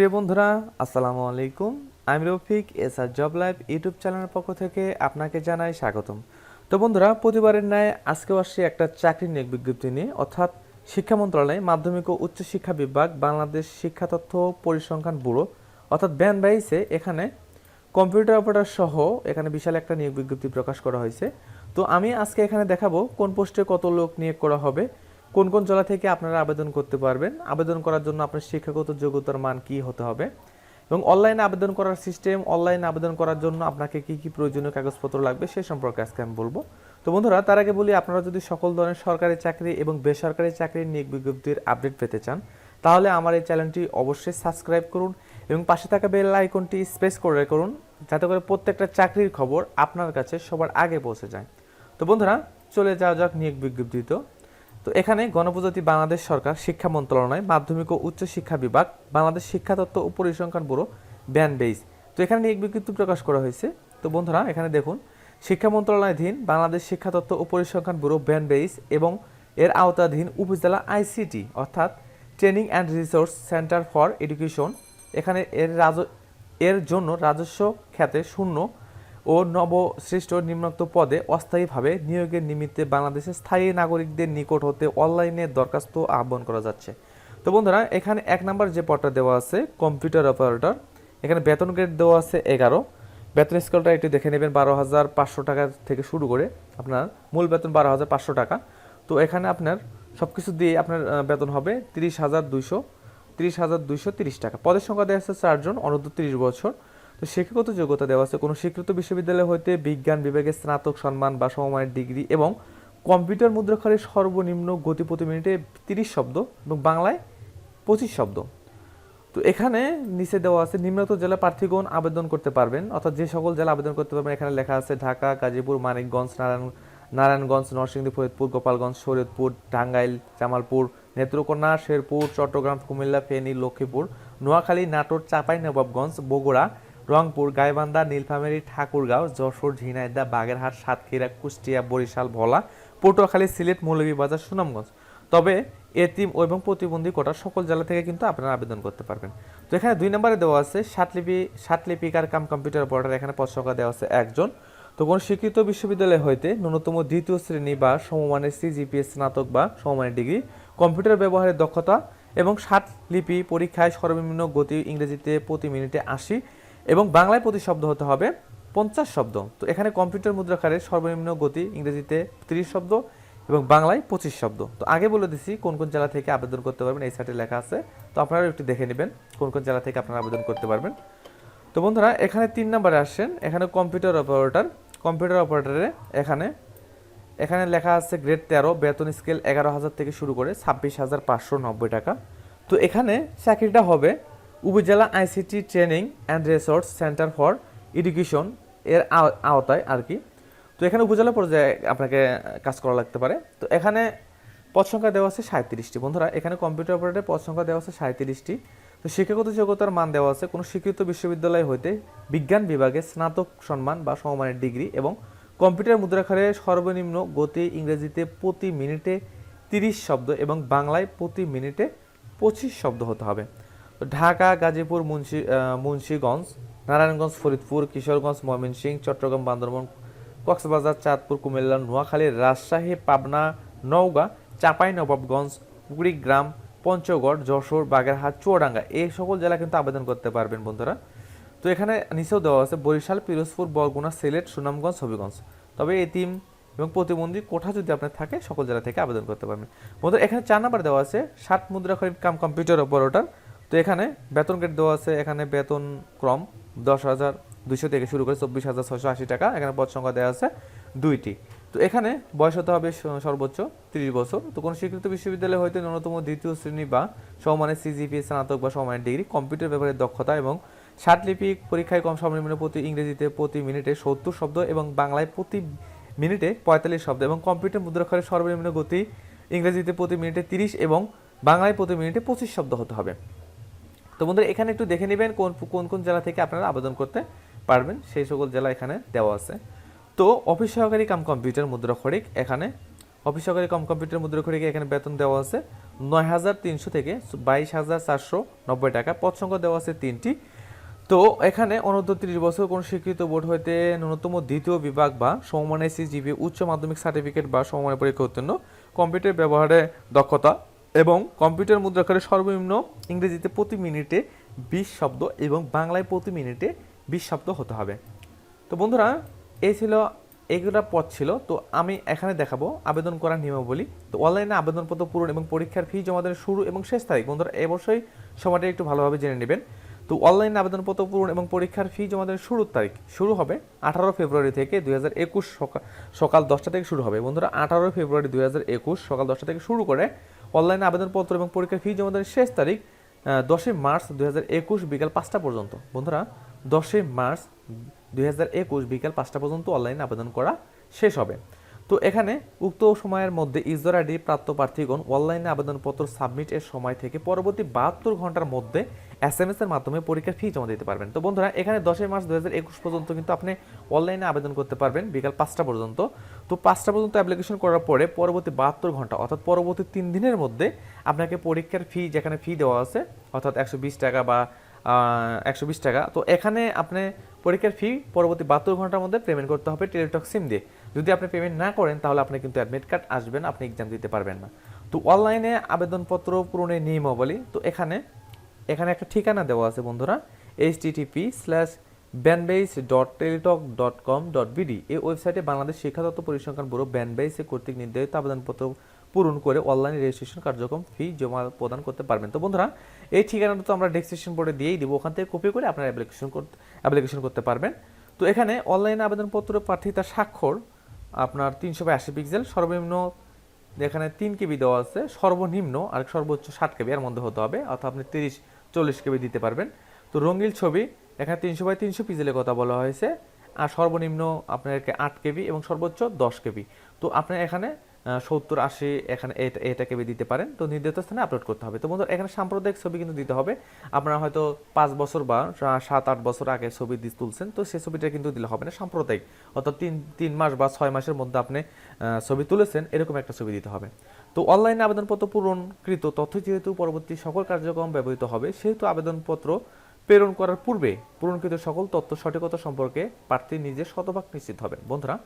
প্রিয় বন্ধুরা, আসসালামু আলাইকুম। আমি Rafiq S R job live YouTube চ্যানেলের পক্ষ থেকে আপনাকে জানাই স্বাগতম। তো বন্ধুরা, প্রতিবারের ন্যায় আজকেও আসছি একটা চাকরি নিয়োগ বিজ্ঞপ্তি নিয়ে, অর্থাৎ শিক্ষা মন্ত্রণালয়, মাধ্যমিক ও উচ্চ শিক্ষা বিভাগ, বাংলাদেশ শিক্ষা তথ্য পরিসংখ্যান ব্যুরো, অর্থাৎ ব্যান বাইসে এখানে কম্পিউটার অপারেটর সহ এখানে বিশাল একটা নিয়োগ বিজ্ঞপ্তি প্রকাশ করা হয়েছে। তো আমি আজকে এখানে দেখাবো কোন পোস্টে কত লোক নিয়োগ করা হবে কোন কোন জেলা থেকে আপনারা আবেদন করতে পারবেন? আবেদন করার জন্য আপনার শিক্ষাগত যোগ্যতার মান কি হতে হবে? এবং অনলাইনে আবেদন করার সিস্টেম, অনলাইনে আবেদন করার জন্য আপনাকে কি কি প্রয়োজনীয় কাগজপত্র লাগবে সে সম্পর্কে আজকে আমি বলব। তো বন্ধুরা, তার আগে বলি, আপনারা যদি সকল ধরনের সরকারি চাকরি এবং বেসরকারি চাকরির নিয়োগ বিজ্ঞপ্তির আপডেট পেতে চান, তাহলে আমার এই চ্যানেলটি অবশ্যই সাবস্ক্রাইব করুন এবং পাশে থাকা বেল আইকনটি স্পেস করে করুন, যাতে করে প্রত্যেকটা চাকরির খবর আপনার কাছে সবার আগে পৌঁছে যায়। তো বন্ধুরা, চলে যাওয়া যাক নিয়োগ বিজ্ঞপ্তি তো এখানে গণপ্রজাতি বাংলাদেশ সরকার শিক্ষা মন্ত্রণালয়, মাধ্যমিক ও উচ্চ শিক্ষা বিভাগ, বাংলাদেশ শিক্ষা তত্ত্ব ও পরিসংখ্যান ব্যুরো ব্যান বেইস তো এখানে নিয়োগ বিজ্ঞপ্তি প্রকাশ করা হয়েছে। তো বন্ধুরা, এখানে দেখুন, শিক্ষা মন্ত্রণালয়াধীন বাংলাদেশ শিক্ষা তত্ত্ব ও পরিসংখ্যান ব্যুরো ব্যান বেইস এবং এর আওতাধীন উপজেলা আইসিটি, অর্থাৎ training and resource centre for education. এখানে এর রাজ, এর জন্য রাজস্ব খাতে শূন্য ও নবসৃষ্ট নিম্নোক্ত পদে অস্থায়ীভাবে নিয়োগের নিমিত্তে বাংলাদেশের স্থায়ী নাগরিকদের নিকট হতে অনলাইনে দরখাস্ত আহ্বান করা যাচ্ছে। তো বন্ধুরা, এখানে এক নাম্বার যে পদটা দেওয়া আছে, কম্পিউটার অপারেটর, এখানে বেতন গ্রেড দেওয়া আছে এগারো। বেতন স্কেলটা একটু দেখে নেবেন, বারো হাজার পাঁচশো টাকা থেকে শুরু করে আপনার মূল বেতন বারো হাজার পাঁচশো টাকা। তো এখানে আপনার সব কিছু দিয়ে আপনার বেতন হবে তিরিশ হাজার দুইশো, তিরিশ হাজার দুইশো তিরিশ টাকা। পদের সংখ্যা দেওয়া আছে চারজন অনূর্ধ্ব তিরিশ বছর। তো শিক্ষাগত যোগ্যতা দেওয়া আছে। কোনো স্বীকৃত বিশ্ববিদ্যালয় হইতে বিজ্ঞান বিভাগে স্নাতক সম্মান বা সমমানের ডিগ্রি এবং কম্পিউটার মুদ্রাক্ষরে সর্বনিম্ন গতি প্রতি মিনিটে তিরিশ শব্দ এবং বাংলায় পঁচিশ শব্দ। তো এখানে নিচে দেওয়া আছে নিম্নত জেলা প্রার্থীগণ আবেদন করতে পারবেন। অর্থাৎ যে সকল জেলা আবেদন করতে পারবেন, এখানে লেখা আছে ঢাকা, গাজীপুর, মানিকগঞ্জ, নারায়ণ, নারায়ণগঞ্জ, নরসিংদী, ফরিদপুর, গোপালগঞ্জ, শরীয়তপুর, টাঙ্গাইল, জামালপুর, নেত্রকোনা, শেরপুর, চট্টগ্রাম, কুমিল্লা, ফেনী, লক্ষ্মীপুর, নোয়াখালী, নাটোর, চাঁপাইনবাবগঞ্জ, বগুড়া রংপুর, গাইবান্ধা, নীলফামারী, ঠাকুরগাঁও, যশোর, ঝিনাইদহ, বাগেরহাট, সাতক্ষীরা, কুষ্টিয়া, বরিশাল, ভোলা, পটুয়াখালী, সিলেট মৌলভীবাজার সুনামগঞ্জ। তবে এতিম এবং প্রতিবন্ধী কোটার সকল জেলা থেকে কিন্তু আপনারা আবেদন করতে পারবেন। তো এখানে দুই নম্বরে দেওয়া আছে ষাটলিপি ষাটলিপিকার কাম কম্পিউটার অপারেটর এখানে পদ সংখ্যা দেওয়া আছে একজন। তো কোনো স্বীকৃত বিশ্ববিদ্যালয় হইতে ন্যূনতম দ্বিতীয় শ্রেণি বা সমমানের সিজিপিএস স্নাতক বা সমমানের ডিগ্রি, কম্পিউটার ব্যবহারের দক্ষতা এবং ষাট লিপি পরীক্ষায় সর্বনিম্ন গতি ইংরেজিতে প্রতি মিনিটে আশি এবং বাংলায় প্রতি শব্দ হতে হবে পঞ্চাশ শব্দ। তো এখানে কম্পিউটার মুদ্রাকারে সর্বনিম্ন গতি, ইংরেজিতে তিরিশ শব্দ এবং বাংলায় পঁচিশ শব্দ। তো আগে বলে দিছি কোন কোন জেলা থেকে আবেদন করতে পারবেন, এই সাইটে লেখা আছে। তো আপনারা একটু দেখে নেবেন কোন কোন জেলা থেকে আপনারা আবেদন করতে পারবেন। তো বন্ধুরা, এখানে তিন নাম্বারে আসছেন এখানে কম্পিউটার অপারেটর। কম্পিউটার অপারেটরে এখানে এখানে লেখা আছে গ্রেড তেরো, বেতন স্কেল এগারো হাজার থেকে শুরু করে ছাব্বিশ হাজার পাঁচশো নব্বই টাকা। তো এখানে চাকরিটা হবে upazila ICT training and resource centre for education এর আও- আওতায় আর কি। তো এখানে উপজেলা পর্যায়ে আপনাকে কাজ করা লাগতে পারে। তো এখানে পদ সংখ্যা দেওয়া আছে সাঁত্রিশটি বন্ধুরা, এখানে কম্পিউটার অপারেটর পদ সংখ্যা দেওয়া আছে সাঁত্রিশটি তো শিক্ষাগত যোগ্যতার মান দেওয়া আছে কোনো স্বীকৃত বিশ্ববিদ্যালয় হইতে বিজ্ঞান বিভাগে স্নাতক সম্মান বা সমমানের ডিগ্রি এবং কম্পিউটার মুদ্রাক্ষরে সর্বনিম্ন গতি ইংরেজিতে প্রতি মিনিটে তিরিশ শব্দ এবং বাংলায় প্রতি মিনিটে পঁচিশ শব্দ হতে হবে। ঢাকা, গাজীপুর, মুন্সি মুন্সিগঞ্জ, নারায়ণগঞ্জ, ফরিদপুর, কিশোরগঞ্জ, ময়মনসিংহ, চট্টগ্রাম, বান্দরবান, কক্সবাজার, চাঁদপুর, কুমিল্লা, নোয়াখালী, রাজশাহী, পাবনা, নওগাঁ, চাঁপাই, নবাবগঞ্জ, কুড়িগ্রাম, পঞ্চগড়, যশোর, বাগেরহাট, চুয়াডাঙ্গা, এই সকল জেলা কিন্তু আবেদন করতে পারবেন বন্ধুরা। তো এখানে নিচেও দেওয়া আছে বরিশাল, পিরোজপুর, বরগুনা, সিলেট, সুনামগঞ্জ, হবিগঞ্জ। তবে এতিম এবং প্রতিবন্ধী কোঠা যদি আপনার থাকে, সকল জেলা থেকে আবেদন করতে পারবেন। বন্ধুরা, এখানে চার নাম্বার দেওয়া আছে ষাট মুদ্রা খরিদ কাম কম্পিউটার অপারেটর। তো এখানে বেতন গ্রেড দেওয়া আছে, এখানে বেতন ক্রম দশ হাজার দুইশো থেকে শুরু করে চব্বিশ হাজার ছশো আশি টাকা, এখানে পদ সংখ্যা দেওয়া আছে দুইটি। তো এখানে বয়স হতে হবে সর্বোচ্চ তিরিশ বছর। তো কোনো স্বীকৃত বিশ্ববিদ্যালয় হইতে ন্যূনতম দ্বিতীয় শ্রেণি বা সমমানের সিজিপি স্নাতক বা সমানের ডিগ্রি, কম্পিউটার ব্যবহারের দক্ষতা এবং ষাটলিপি পরীক্ষায় কম সর্বনিম্ন প্রতি ইংরেজিতে প্রতি মিনিটে সত্তর শব্দ এবং বাংলায় প্রতি মিনিটে পঁয়তাল্লিশ শব্দ এবং কম্পিউটার মুদ্রাক্ষরের সর্বনিম্ন গতি ইংরেজিতে প্রতি মিনিটে তিরিশ এবং বাংলায় প্রতি মিনিটে পঁচিশ শব্দ হতে হবে। তো বন্ধুরা, এখানে একটু দেখে নেবেন কোন কোন কোন জেলা থেকে আপনারা আবেদন করতে পারবেন। সেই সকল জেলা এখানে দেওয়া আছে। তো অফিস সহকারী কাম কম্পিউটার মুদ্রা খড়িক এখানে। অফিস সহকারী কম কম্পিউটার মুদ্রা খড়িকে এখানে বেতন দেওয়া আছে নয় হাজার তিনশো থেকে বাইশ হাজার চারশো নব্বই টাকা। পদ সংখ্যা দেওয়া আছে তিনটি। তো এখানে অনূর্ধ্ব তিরিশ বছর কোনো স্বীকৃত বোর্ড হইতে ন্যূনতম দ্বিতীয় বিভাগ বা সমমান এসিজিবি উচ্চ মাধ্যমিক সার্টিফিকেট বা সমমানের পরীক্ষা উত্তীর্ণ। কম্পিউটার ব্যবহারে দক্ষতা এবং কম্পিউটার মুদ্রাক্ষরে সর্বনিম্ন ইংরেজিতে প্রতি মিনিটে বিশ শব্দ এবং বাংলায় প্রতি মিনিটে বিশ শব্দ হতে হবে। তো বন্ধুরা এই ছিল, এগুলা পথ ছিল। তো আমি এখানে দেখাবো আবেদন করার নিয়মাবলী। তো অনলাইনে আবেদনপত্র পূরণ এবং পরীক্ষার ফি জমা দেওয়ার শুরু এবং শেষ তারিখ। বন্ধুরা, অবশ্যই সময়টা একটু ভালোভাবে জেনে নেবেন। তো অনলাইনে আবেদনপত্র পূরণ এবং পরীক্ষার ফি জমা দেওয়ার শুরুর তারিখ শুরু হবে আঠারো ফেব্রুয়ারি থেকে দুই হাজার একুশ সকাল দশটা থেকে শুরু হবে। বন্ধুরা, আঠারো ফেব্রুয়ারি দুই হাজার একুশ সকাল দশটা থেকে শুরু করে অনলাইনে আবেদনপত্র এবং পরীক্ষার ফি জমা দেওয়ার শেষ তারিখ দশই মার্চ দুই হাজার একুশ বিকাল পাঁচটা পর্যন্ত। বন্ধুরা, দশই মার্চ দুই হাজার একুশ বিকাল পাঁচটা পর্যন্ত অনলাইনে আবেদন করা শেষ হবে। তো এখানে উক্ত সময়ের মধ্যে ইউজার আইডি প্রাপ্ত প্রার্থীগণ অনলাইনে আবেদনপত্র সাবমিট এর সময় থেকে পরবর্তী বাহাত্তর ঘণ্টার মধ্যে এস এম এর মাধ্যমে পরীক্ষার ফি জমা দিতে পারবেন। তো বন্ধুরা, এখানে দশই মার্চ দু পর্যন্ত কিন্তু আপনি অনলাইনে আবেদন করতে পারবেন বিকাল পাঁচটা পর্যন্ত। তো পাঁচটা পর্যন্ত অ্যাপ্লিকেশন করার পরে পরবর্তী বাহাত্তর ঘণ্টা, অর্থাৎ পরবর্তী তিন দিনের মধ্যে আপনাকে পরীক্ষার ফি যেখানে ফি দেওয়া আছে, অর্থাৎ একশো বিশ টাকা বা একশো বিশ টাকা, তো এখানে আপনি পরীক্ষার ফি পরবর্তী বাহাত্তর ঘণ্টার মধ্যে পেমেন্ট করতে হবে টেলিটক সিম দিয়ে। যদি আপনি পেমেন্ট না করেন, তাহলে আপনি কিন্তু অ্যাডমিট কার্ড আসবেন, আপনি এক্সাম দিতে পারবেন না। তো অনলাইনে আবেদনপত্র পূরণের নিয়মাবলী, তো এখানে এখানে একটা ঠিকানা দেওয়া আছে বন্ধুরা H TTP slash BANBEIS dot Teletalk dot com dot BD এই ওয়েবসাইটে বাংলাদেশ শিক্ষা তত্ত্ব পরিসংখ্যান ব্যুরো ব্যানবেইসে কর্তৃক নির্ধারিত আবেদনপত্র পূরণ করে অনলাইন রেজিস্ট্রেশন কার্যক্রম ফি জমা প্রদান করতে পারবেন। তো বন্ধুরা, এই ঠিকানাটা তো আমরা ডেসক্রিপশন বোর্ডে দিয়েই দিব। ওখান থেকে কপি করে আপনারা অ্যাপ্লিকেশন করতে অ্যাপ্লিকেশন করতে পারবেন। তো এখানে অনলাইনে আবেদনপত্র প্রার্থিতার স্বাক্ষর, আপনার তিনশো বাই আশি পিক্সেল সর্বনিম্ন এখানে তিন কেবি দেওয়া আছে, সর্বনিম্ন আর সর্বোচ্চ ষাট কেবি, এর মধ্যে হতে হবে। অর্থাৎ আপনি তিরিশ চল্লিশ কেবি দিতে পারবেন। তো রঙিন ছবি এখানে তিনশো বাই তিনশো পিক্সেলের কথা বলা হয়েছে। আর সর্বনিম্ন আপনাকে আট কেবি এবং সর্বোচ্চ দশ কেবি। তো আপনি এখানে সত্তর, আশি, এখানে এটা কেবি দিতে পারেন। তো নির্ধারিত স্থানে আপলোড করতে হবে। তো বন্ধু এখানে সাম্প্রদায়িক ছবি কিন্তু দিতে হবে। আপনারা হয়তো পাঁচ বছর বা সাত, আট বছর আগে ছবি দিয়ে তুলছেন। তো সেই ছবিটা কিন্তু দিলে হবে না, সাম্প্রদায়িক। অর্থাৎ তিন তিন মাস বা ছয় মাসের মধ্যে আপনি ছবি তুলেছেন, এরকম একটা ছবি দিতে হবে। তো অনলাইনে আবেদনপত্র পূরণকৃত তথ্য যেহেতু পরবর্তী সকল কার্যক্রম ব্যবহৃত হবে, সেহেতু আবেদনপত্র প্রেরণ করার পূর্বে পূরণকৃত সকল তথ্য সঠিকতা সম্পর্কে প্রার্থী নিজে শতভাগ নিশ্চিত হবে বন্ধুরা,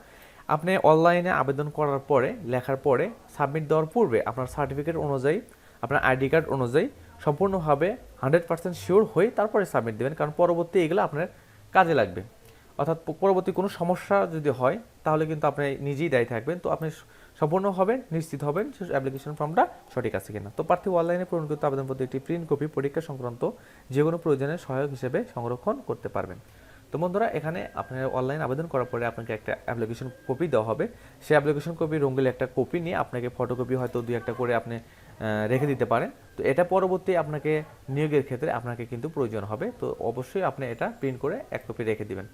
আপনি অনলাইনে আবেদন করার পরে, লেখার পরে, সাবমিট দেওয়ার পূর্বে আপনার সার্টিফিকেট অনুযায়ী, আপনার আইডি কার্ড অনুযায়ী সম্পূর্ণভাবে হান্ড্রেড পার্সেন্ট শিওর হয়ে তারপরে সাবমিট দেবেন, কারণ পরবর্তী এগুলো আপনার কাজে লাগবে। অর্থাৎ পরবর্তী কোনো সমস্যা যদি হয়, তাহলে কিন্তু আপনি নিজেই দায়ী থাকবেন। তো আপনি সম্পূর্ণভাবে নিশ্চিত হবেন অ্যাপ্লিকেশন ফর্মটা সঠিক আছে কিনা। তো প্রার্থী অনলাইনে পূরণকৃত আবেদনপত্র একটি প্রিন্ট কপি পরীক্ষা সংক্রান্ত যে কোনো প্রয়োজনে সহায়ক হিসেবে সংরক্ষণ করতে পারবেন। তো বন্ধুরা, এখানে আপনার অনলাইন আবেদন করার পরে আপনাকে একটা অ্যাপ্লিকেশন কপি দেওয়া হবে। সেই অ্যাপ্লিকেশন কপি রঙ্গিল একটা কপি নিয়ে আপনাকে ফটোকপি হয়তো দুই একটা করে আপনি রেখে দিতে পারেন। তো এটা পরবর্তী আপনাকে নিয়োগের ক্ষেত্রে আপনাকে কিন্তু প্রয়োজন হবে। তো অবশ্যই আপনি এটা প্রিন্ট করে এক কপি রেখে দিবেন।